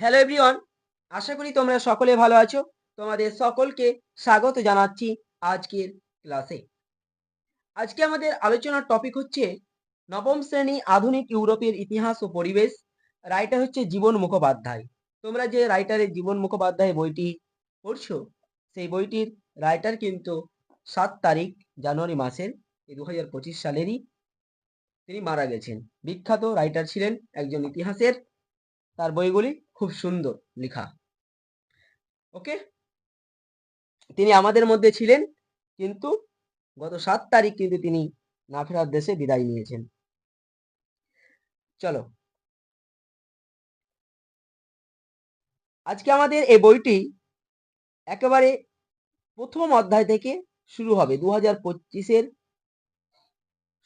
Hello everyone আশা করি তোমরা সকলে ভালো আছো। তোমাদের সকলকে স্বাগত জানাচ্ছি আজকের ক্লাসে আজকে আমাদের আলোচনার টপিক হচ্ছে নবম শ্রেণি আধুনিক ইউরোপের ইতিহাস ও পরিবেশ রাইটার হচ্ছে জীবন মুখোপাধ্যায়। তোমরা যে রাইটারের জীবন মুখোপাধ্যায় বইটি পড়ছো, সেই বইটির রাইটার কিন্তু সাত তারিখ, জানুয়ারি মাসের এই দু হাজার পঁচিশ সালেরই তিনি মারা গেছেন। বিখ্যাত রাইটার ছিলেন একজন ইতিহাসের। তার বইগুলি খুব সুন্দর লেখা। ওকে তিনি আমাদের মধ্যে ছিলেন, কিন্তু গত সাত তারিখ কিন্তু তিনি না ফেরার দেশে বিদায় নিয়েছেন। চলো। আজকে আমাদের এই বইটি একেবারে প্রথম অধ্যায় থেকে শুরু হবে দু হাজার পঁচিশের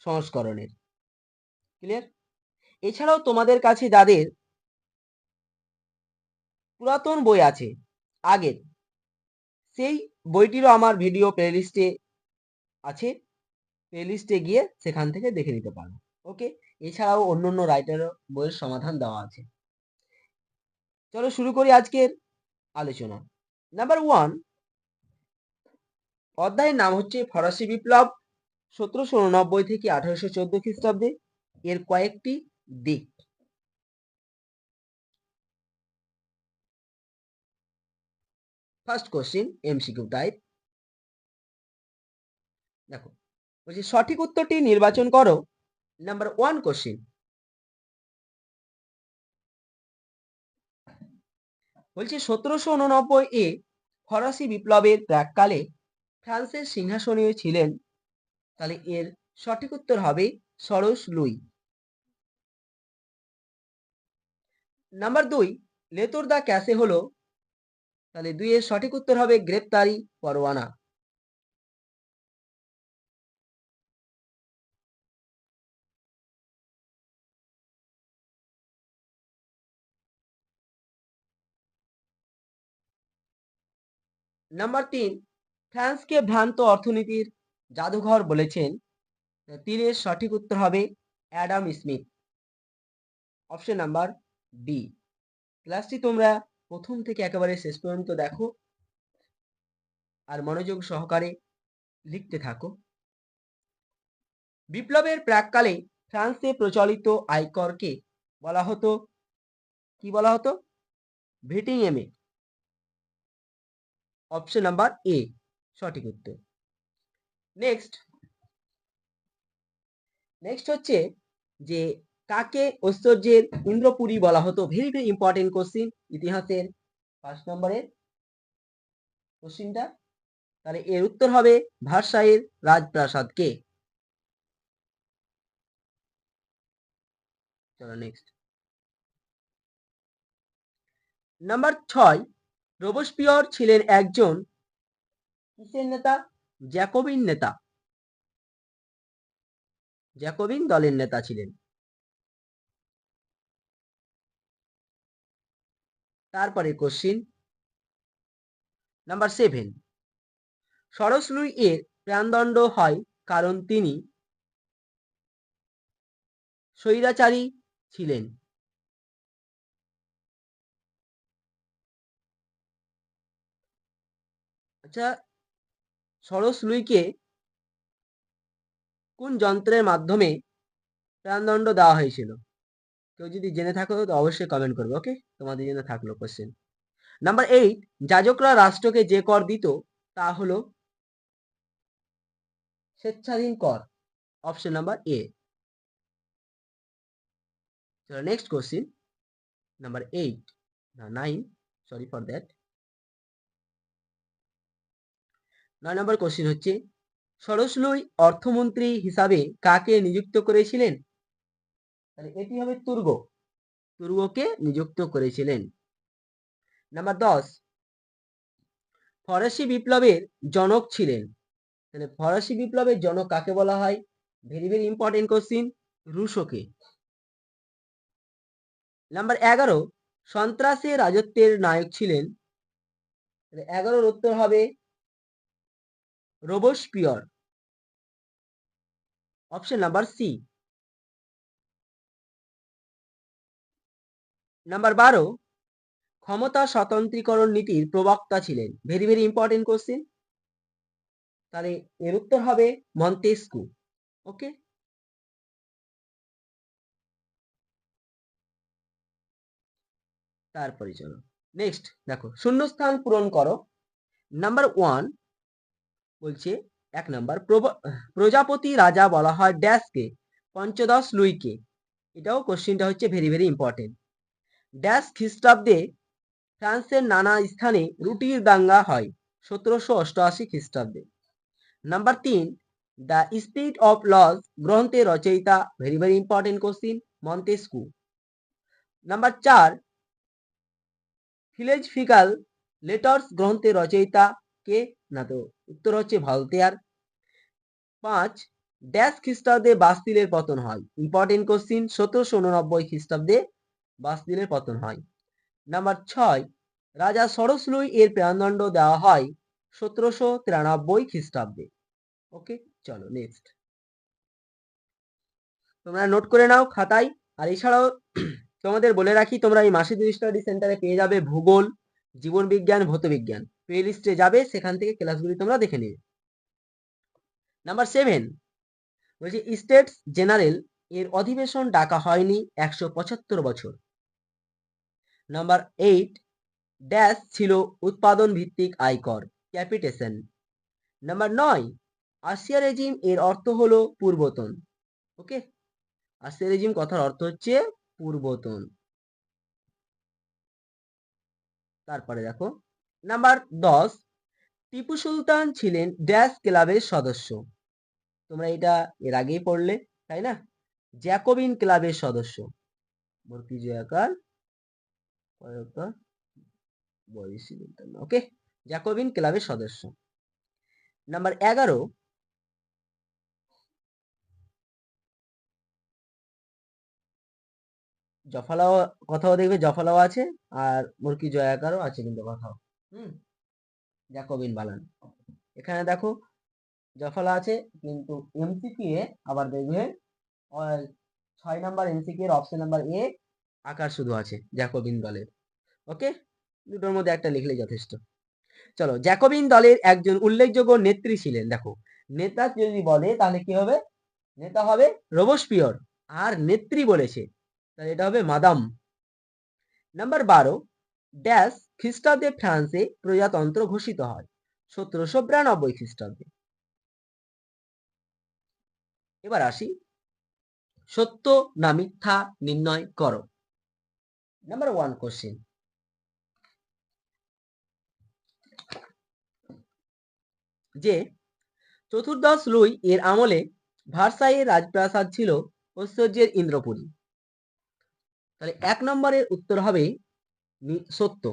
সংস্করণের। ক্লিয়ার এছাড়াও তোমাদের কাছে যাদের পুরাতন বই আছে। আগের। সেই বইটিরও আমার ভিডিও প্লেলিস্টে আছে। প্লেলিস্টে গিয়ে সেখান থেকে দেখে নিতে পারো। ওকে এছাড়াও অন্য অন্য রাইটারও বইয়ের সমাধান দেওয়া আছে। চলো শুরু করি আজকের আলোচনা। নাম্বার ওয়ান অধ্যায়ের নাম হচ্ছে ফরাসি বিপ্লব সতেরোশো উননব্বই থেকে আঠারোশো চোদ্দ খ্রিস্টাব্দে। এর কয়েকটি দিক। ফার্স্ট কোশ্চিন এমসিকিউ টাইপ দেখো, বলছি সঠিক উত্তরটি নির্বাচন করো। নাম্বার ওয়ান কোশ্চিন বলছি সতেরোশো উননব্বই এ ফরাসি বিপ্লবের প্রাককালে ফ্রান্সের সিংহাসনীয় ছিলেন। তাহলে এর সঠিক উত্তর হবে সরস লুই। নাম্বার দুই, লেতর দা ক্যাসে হলো তাহলে দুইয়ের সঠিক উত্তর হবে গ্রেপ্তারি পরোয়ানা। নাম্বার তিন, ফ্রান্সকে ভ্রান্ত অর্থনীতির জাদুঘর বলেছেন। তিনের সঠিক উত্তর হবে Adam Smith. Option number B ক্লাসটি তোমরা প্রথম থেকে একেবারে শেষ পর্যন্ত দেখো আর মনোযোগ সহকারে লিখতে থাকো। বিপ্লবের প্রাককালে ফ্রান্সে প্রচলিত আয়করকে বলা হতো, কি বলা হতো? ভিটিং এমে অপশন নাম্বার এ, সঠিক উত্তর। নেক্সট নেক্সট হচ্ছে যে কাকে ঐশ্বর্যের ইন্দ্রপুরী বলা হতো? ভেরি ভেরি ইম্পর্টেন্ট কোশ্চিন ইতিহাসের ফার্স্ট নম্বরের কোশ্চিনটা তাহলে এর উত্তর হবে ভারসাইয়ের রাজপ্রাসাদকে চলো নেক্সট নাম্বার ছয় রোবসপিয়র ছিলেন একজন কিসের নেতা? জ্যাকোবিন নেতা। জ্যাকোবিন দলের নেতা ছিলেন। তারপরে কোশ্চিন নাম্বার সেভেন সরসলুই এর প্রাণদণ্ড হয় কারণ তিনি স্বৈরাচারী ছিলেন। আচ্ছা সরস লুইকে কোন যন্ত্রের মাধ্যমে প্রাণদণ্ড দেওয়া হয়েছিল? কেউ যদি জেনে থাকো, তো অবশ্যই কমেন্ট করবে ওকে তোমাদের জন্য থাকল কোশ্চেন নাম্বার এইট যাজকরা রাষ্ট্রকে যে কর দিত, তা হলো স্বেচ্ছাধীন কর option number A next question number eight না নাইন সরি ফর দ্যাট নয় নম্বর কোশ্চিন হচ্ছে, সরসলুই অর্থমন্ত্রী হিসাবে কাকে নিযুক্ত করেছিলেন? তাহলে এটি হবে তুর্গ। তুর্গকে নিযুক্ত করেছিলেন। নাম্বার দশ, ফরাসি বিপ্লবের জনক ছিলেন। তাহলে ফরাসি বিপ্লবের জনক কাকে বলা হয়? ভেরি ভেরি ইম্পর্টেন্ট কোশ্চিন রুশোকে। নাম্বার এগারো সন্ত্রাসের রাজত্বের নায়ক ছিলেন। এগারোর উত্তর হবে Robespierre option number C number বারো, ক্ষমতা স্বতন্ত্রীকরণ নীতির প্রবক্তা ছিলেন। ভেরি ভেরি ইম্পর্টেন্ট কোশ্চেন তাহলে এর উত্তর হবে মন্তেস্কু। ওকে তারপরে চলো। নেক্সট দেখো, শূন্যস্থান পূরণ করো। নাম্বার ওয়ান বলছে, এক নাম্বার প্রজাপতি রাজা বলা হয় ড্যাশকে, পঞ্চদশ লুইকে। এটাও কোশ্চেনটা হচ্ছে ভেরি ভেরি ইম্পর্টেন্ট ড্যাশ খ্রিস্টাব্দে ফ্রান্সের নানা স্থানে রুটির দাঙ্গা হয়, সতেরোশো অষ্টআশি খ্রিস্টাব্দে। নাম্বার তিন দ্য স্পিরিট অফ লস গ্রন্থের রচয়িতা very very important question Montesquieu number চার ফিলেজফিক্যাল লেটার্স গ্রন্থের রচয়িতা কে? না তো, উত্তর হচ্ছে ভলতেয়ার পাঁচ, ড্যাশ খ্রিস্টাব্দে বাস্তিলের পতন হয় ইম্পর্টেন্ট কোশ্চিন সতেরোশো উননব্বই খ্রিস্টাব্দে বাস্তিলের পতন হয়। নাম্বার ছয়, রাজা সরসলুই এর প্রাণদণ্ড দেওয়া হয় সতেরোশো তিরানব্বই খ্রিস্টাব্দে। ওকে চলো নেক্সট তোমরা নোট করে নাও খাতায়। আর এছাড়াও তোমাদের বলে রাখি, তোমরা এই মাসিদুর স্টাডি সেন্টারে পেয়ে যাবে ভূগোল, জীবন বিজ্ঞান ভৌতবিজ্ঞান প্লে লিস্টে যাবে, সেখান থেকে ক্লাসগুলি তোমরা দেখে নিবে। নাম্বার সেভেন বলছি স্টেটস জেনারেল এর অধিবেশন ডাকা হয়নি একশো পঁচাত্তর বছর। নাম্বার এইট ড্যাশ ছিল উৎপাদন ভিত্তিক আয়কর ক্যাপিটেশন নাম্বার নয় আসিয়া রেজিম এর অর্থ হলো পূর্বতন ওকে আসিয়া রেজিম কথার অর্থ হচ্ছে পূর্বতন। তারপরে দেখো নাম্বার দশ, টিপু সুলতান ছিলেন ড্যাশ ক্লাবের সদস্য। তোমরা এটা এর আগেই পড়লে, তাই না? জ্যাকোবিন ক্লাবের সদস্য। ভর্তি জয়াকার ওকে জ্যাকোবিন ক্লাবের সদস্য। নাম্বার এগারো। জফালাও কথাও দেখবে, জফালাও আছে আর মুরকি জয়াকারও আছে কিন্তু কথাও। হুম? জ্যাকোবিন বালান। এখানে দেখো, জফলা আছে কিন্তু এমসিকি এ আবার দেখবে ছয় নাম্বার এমসিকি এর অপশন নাম্বার এ আকার শুধু আছে, জ্যাকোবিন দলের। ওকে দুটোর মধ্যে একটা লিখলে যথেষ্ট। চলো, জ্যাকোবিন দলের একজন উল্লেখযোগ্য নেত্রী ছিলেন, দেখো। নেতা যদি বলে, তাহলে কি হবে? নেতা হবে রোবসপিয়র। আর নেত্রী বলেছে, তাহলে এটা হবে মাদাম। নাম্বার বারো, ড্যাশ খ্রিস্টাব্দে ফ্রান্সে প্রজাতন্ত্র ঘোষিত হয়, সতেরোশো বিরানব্বই খ্রিস্টাব্দে। এবার আসি। সত্য না মিথ্যা নির্ণয় করো। নাম্বার ওয়ান কোশ্চেন যে চতুর্দশ লুই এর আমলে ভারসাইয়ের রাজপ্রাসাদ ছিল ঐশ্বর্যের ইন্দ্রপুরী। তাহলে এক নম্বরের উত্তর হবে সত্য।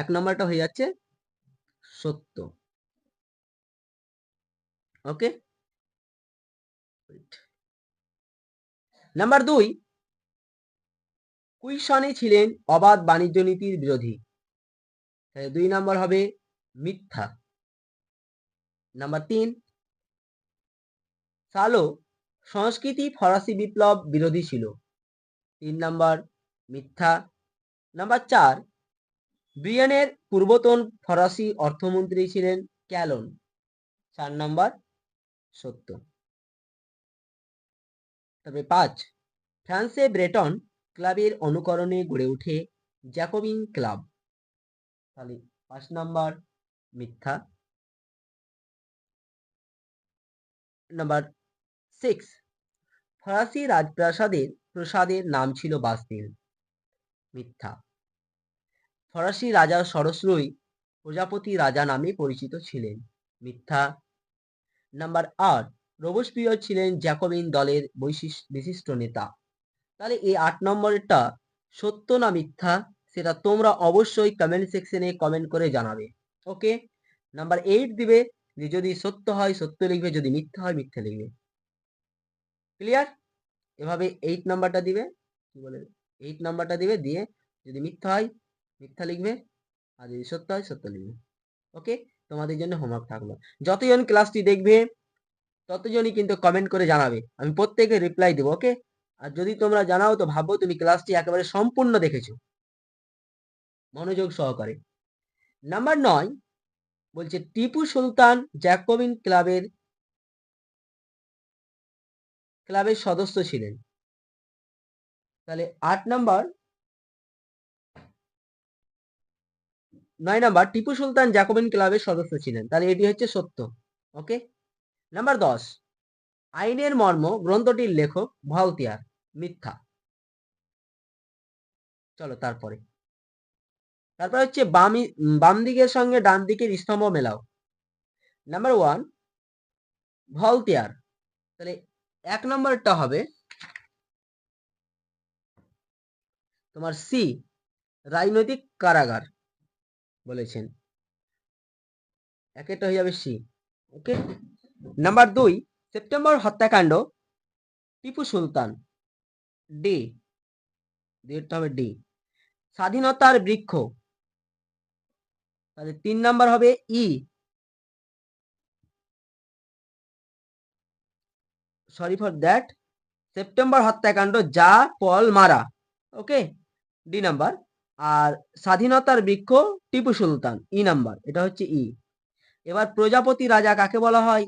এক নম্বরটা হয়ে যাচ্ছে সত্য। ওকে নাম্বার দুই কুইশনে ছিলেন অবাধ বাণিজ্য নীতির বিরোধী। দুই নম্বর হবে মিথ্যা। নাম্বার তিন, সালো সংস্কৃতি ফরাসি বিপ্লব বিরোধী ছিল। তিন নাম্বার, মিথ্যা। নাম্বার চার, ব্রিয়ানের পূর্বতন ফরাসি অর্থমন্ত্রী ছিলেন ক্যালন। চার নাম্বার, সত্য। তবে পাঁচ, ফ্রান্সে ব্রেটন ক্লাবের অনুকরণে গড়ে ওঠে জ্যাকোবিন ক্লাব। তাহলে পাঁচ নাম্বার মিথ্যা। নাম্বার সিক্স, ফরাসি রাজপ্রাসাদের প্রসাদের নাম ছিল বাস্তিল। মিথ্যা। ফরাসি রাজা সরস্রই প্রজাপতি রাজা নামে পরিচিত ছিলেন। মিথ্যা। নাম্বার আট, রবসপ্রিয় ছিলেন জ্যাকোবিন দলের বৈশিষ্ট্য বিশিষ্ট নেতা। তাহলে এই আট নম্বরেরটা সত্য না মিথ্যা সেটা তোমরা অবশ্যই কমেন্ট সেকশনে কমেন্ট করে জানাবে। ওকে নাম্বার এইট দিবে যে যদি সত্য হয়, সত্য লিখবে, যদি মিথ্যা হয়, মিথ্যা লিখবে। ক্লিয়ার এভাবে এইট নাম্বারটা দিবে, কি বলে? এইট নাম্বারটা দিবে, দিয়ে যদি মিথ্যা হয়, মিথ্যা লিখবে, আর যদি সত্য হয়, সত্য লিখবে। ওকে তোমাদের জন্য হোমওয়ার্ক থাকল। যতজন ক্লাসটি দেখবে, ততজনই কিন্তু কমেন্ট করে জানাবে। আমি প্রত্যেকে রিপ্লাই দেবো ওকে আর যদি তোমরা জানাও তো ভাবো তুমি ক্লাসটি একেবারে সম্পূর্ণ দেখেছ। মনোযোগ সহকারে। নাম্বার নয়, বলছে টিপু সুলতান জ্যাকোবিন ক্লাবের ক্লাবের সদস্য ছিলেন। তাহলে আট নাম্বার, নয় নাম্বার, টিপু সুলতান জ্যাকোবিন ক্লাবের সদস্য ছিলেন। তাহলে এটি হচ্ছে সত্য। ওকে? নাম্বার দশ, আইনের মর্ম গ্রন্থটির লেখক ভালতিয়ার। মিথ্যা। চলো তারপরে। তারপর হচ্ছে বামি বাম দিকের সঙ্গে ডান দিকের স্তম্ভ মেলাও। নাম্বার ওয়ান ভলতিয়ার তাহলে এক নম্বরটা হবে তোমার সি, রাজনৈতিক কারাগার বলেছেন। একেরটা হয়ে যাবে সি। ওকে নাম্বার দুই, সেপ্টেম্বর হত্যাকাণ্ড, টিপু সুলতান। ডি দুইটা হবে ডি স্বাধীনতার বৃক্ষ, তাহলে তিন নাম্বার হবে E sorry for that September হত্যাকাণ্ড, যা, পল, মারা ওকে ডি নাম্বার। আর স্বাধীনতার বৃক্ষ, টিপু সুলতান ই নাম্বার, এটা হচ্ছে ই এবার প্রজাপতি রাজা কাকে বলা হয়?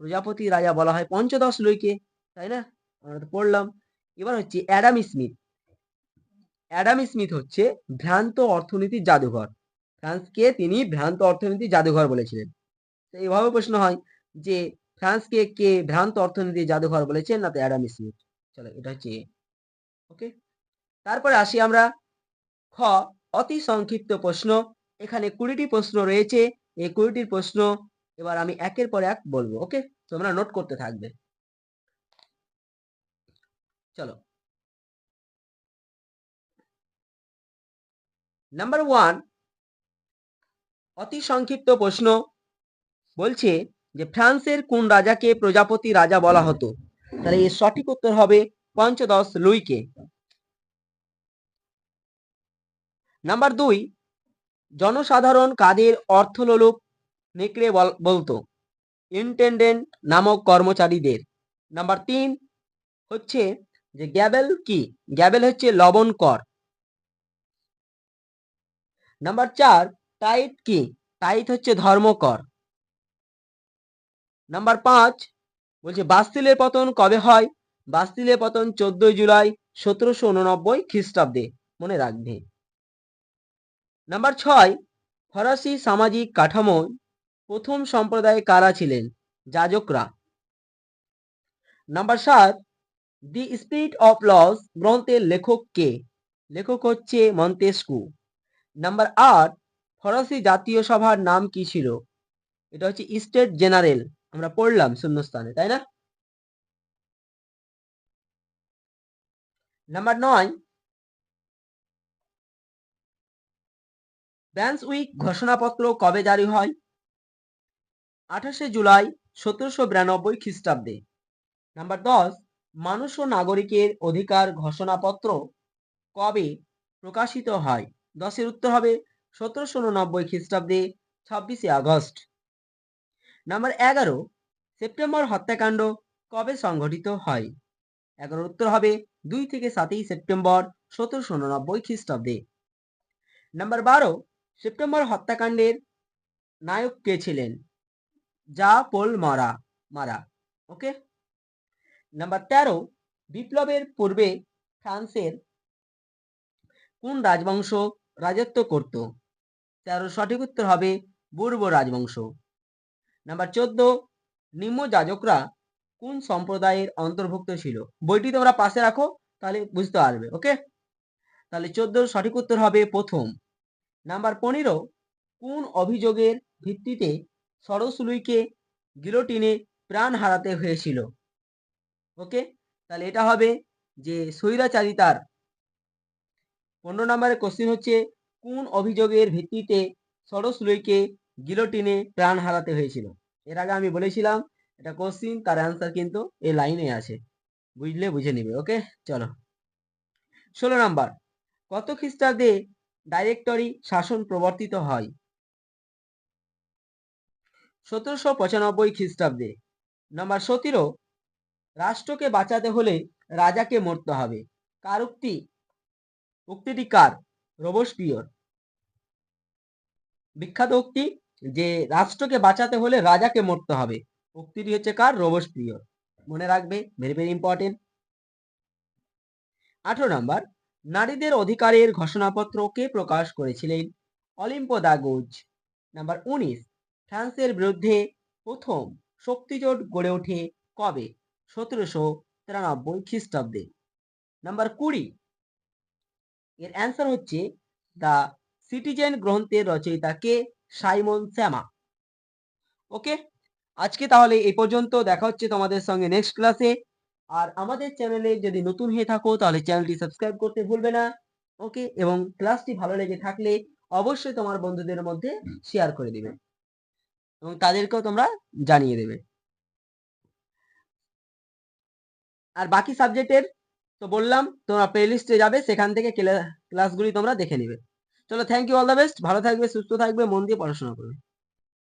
প্রজাপতি রাজা বলা হয় পঞ্চদশ লইকে, তাই না? আমরা তো পড়লাম। এবার হচ্ছে অ্যাডাম স্মিথ। অ্যাডাম স্মিথ হচ্ছে ভ্রান্ত অর্থনীতির জাদুঘর। ফ্রান্সকে তিনি ভ্রান্ত অর্থনীতির জাদুঘর বলেছিলেন। তো এইভাবে প্রশ্ন হয় যে ফ্রান্সকে কে ভ্রান্ত অর্থনীতির জাদুঘর বলেছেন না তো অ্যাডাম স্মিথ? চলো এটা হচ্ছে ওকে তারপরে আসি আমরা খ, অতি সংক্ষিপ্ত প্রশ্ন। এখানে কুড়িটি প্রশ্ন রয়েছে। এই কুড়িটির প্রশ্ন এবার আমি একের পর এক বলব ওকে তোমরা নোট করতে থাকবে। চলো। নাম্বার ওয়ান অতি সংক্ষিপ্ত প্রশ্ন। বলছে যে, ফ্রান্সের কোন রাজাকে প্রজাপতি রাজা বলা হতো? তাহলে এর সঠিক উত্তর হবে পঞ্চদশ লুইকে। নাম্বার দুই, জনসাধারণ কাদের অর্থলোলুপ নেকড়ে বল- বলতো? ইন্টেন্ডেন্ট নামক কর্মচারীদের। নাম্বার তিন, হচ্ছে যে গ্যাবেল কি? গ্যাবেল হচ্ছে লবণ কর। নাম্বার চার, টাইট কি? টাইট হচ্ছে ধর্মকর। নাম্বার পাঁচ, বলছে বাস্তিলের পতন কবে হয়? বাস্তিলের পতন চোদ্দই জুলাই সতেরোশো উননব্বই খ্রিস্টাব্দে। মনে রাখবে। নাম্বার ছয়, ফরাসি সামাজিক কাঠামোয় প্রথম সম্প্রদায়ে কারা ছিলেন? যাজকরা। নাম্বার সাত দি স্পিরিট অফ লস গ্রন্থের লেখক কে? লেখক হচ্ছে মন্তেস্কু নাম্বার আট, ফরাসি জাতীয় সভার নাম কি ছিল? এটা হচ্ছে স্টেট জেনারেল। আমরা পড়লাম শূন্যস্থানে, তাই না? নাম্বার নয় ব্যান্স উইক ঘোষণাপত্র কবে জারি হয়? আঠাশে জুলাই সতেরোশো বিরানব্বই খ্রিস্টাব্দে। নাম্বার দশ মানুষ ও নাগরিকের অধিকার ঘোষণাপত্র কবে প্রকাশিত হয়? দশের উত্তর হবে সতেরোশো উননব্বই খ্রিস্টাব্দে ছাব্বিশে আগস্ট। নাম্বার এগারো, সেপ্টেম্বর হত্যাকাণ্ড কবে সংঘটিত হয়? এগারোর উত্তর হবে দুই থেকে সাতই সেপ্টেম্বর সতেরোশো উননব্বই খ্রিস্টাব্দে। নাম্বার বারো, সেপ্টেম্বর হত্যাকাণ্ডের নায়ক কে ছিলেন? যা পোল মারা মারা, ওকে? নাম্বার তেরো, বিপ্লবের পূর্বে ফ্রান্সের কোন রাজবংশ রাজত্ব করত? তেরো, সঠিক উত্তর হবে পূর্ব রাজবংশ। নাম্বার চোদ্দ, নিম্ন যাজকরা কোন সম্প্রদায়ের অন্তর্ভুক্ত ছিল? বইটি তোমরা পাশে রাখো, তাহলে বুঝতে পারবে ওকে তাহলে চোদ্দোর সঠিক উত্তর হবে প্রথম। নাম্বার পনেরো, কোন অভিযোগের ভিত্তিতে সরসলুইকে গিলোটিনে প্রাণ হারাতে হয়েছিল? ওকে তাহলে এটা হবে যে স্বৈরাচারিতার। পনেরো নম্বরের কোশ্চিন হচ্ছে, কোন অভিযোগের ভিত্তিতে সরসলুইকে গিলোটিনে প্রাণ হারাতে হয়েছিল? এর আগে আমি বলেছিলাম, এটা কোশ্চিন তার অ্যান্সার কিন্তু এই লাইনে আছে। বুঝলে, বুঝে নিবে ওকে চলো। ষোলো নাম্বার, কত খ্রিস্টাব্দে ডাইরেক্টরি শাসন প্রবর্তিত হয়? সতেরোশো পঁচানব্বই খ্রিস্টাব্দে। নাম্বার সতেরো রাষ্ট্রকে বাঁচাতে হলে রাজাকে মরতে হবে। কার উক্তি উক্তিটি কার? রোবসপিয়র বিখ্যাত উক্তি যে রাষ্ট্রকে বাঁচাতে হলে রাজাকে মরতে হবে। উক্তিটি হচ্ছে কার? রোবসপ্রিয় মনে রাখবে ভেরি ভেরি ইম্পর্টেন্ট আঠারো নাম্বার, নারীদের অধিকারের ঘোষণাপত্র কে প্রকাশ করেছিলেন? অলিম্পো দাগুজ নাম্বার উনিশ, ফ্রান্সের বিরুদ্ধে প্রথম শক্তিজোট গড়ে ওঠে কবে? সতেরোশো তিরানব্বই খ্রিস্টাব্দে। নাম্বার কুড়ি। এর অ্যান্সার হচ্ছে দ্য সিটিজেন গ্রন্থের রচয়িতা কে সাইমন শ্যামা ওকে আজকে তাহলে এই পর্যন্ত। দেখা হচ্ছে তোমাদের সঙ্গে নেক্সট ক্লাসে আর আমাদের চ্যানেলে যদি নতুন হয়ে থাকো, তাহলে চ্যানেলটি সাবস্ক্রাইব করতে ভুলবে না। ওকে এবং ক্লাসটি ভালো লেগে থাকলে অবশ্যই তোমার বন্ধুদের মধ্যে শেয়ার করে দিবে। এবং তাদেরকেও তোমরা জানিয়ে দেবে। আর বাকি সাবজেক্টের তো বললাম, তোমরা প্লেলিস্টে যাবে, সেখান থেকে ক্লাসগুলি তোমরা দেখে নিবে। চলো thank you all the best ভালো থাকবে, সুস্থ থাকবে, মন দিয়ে পড়াশোনা করবে।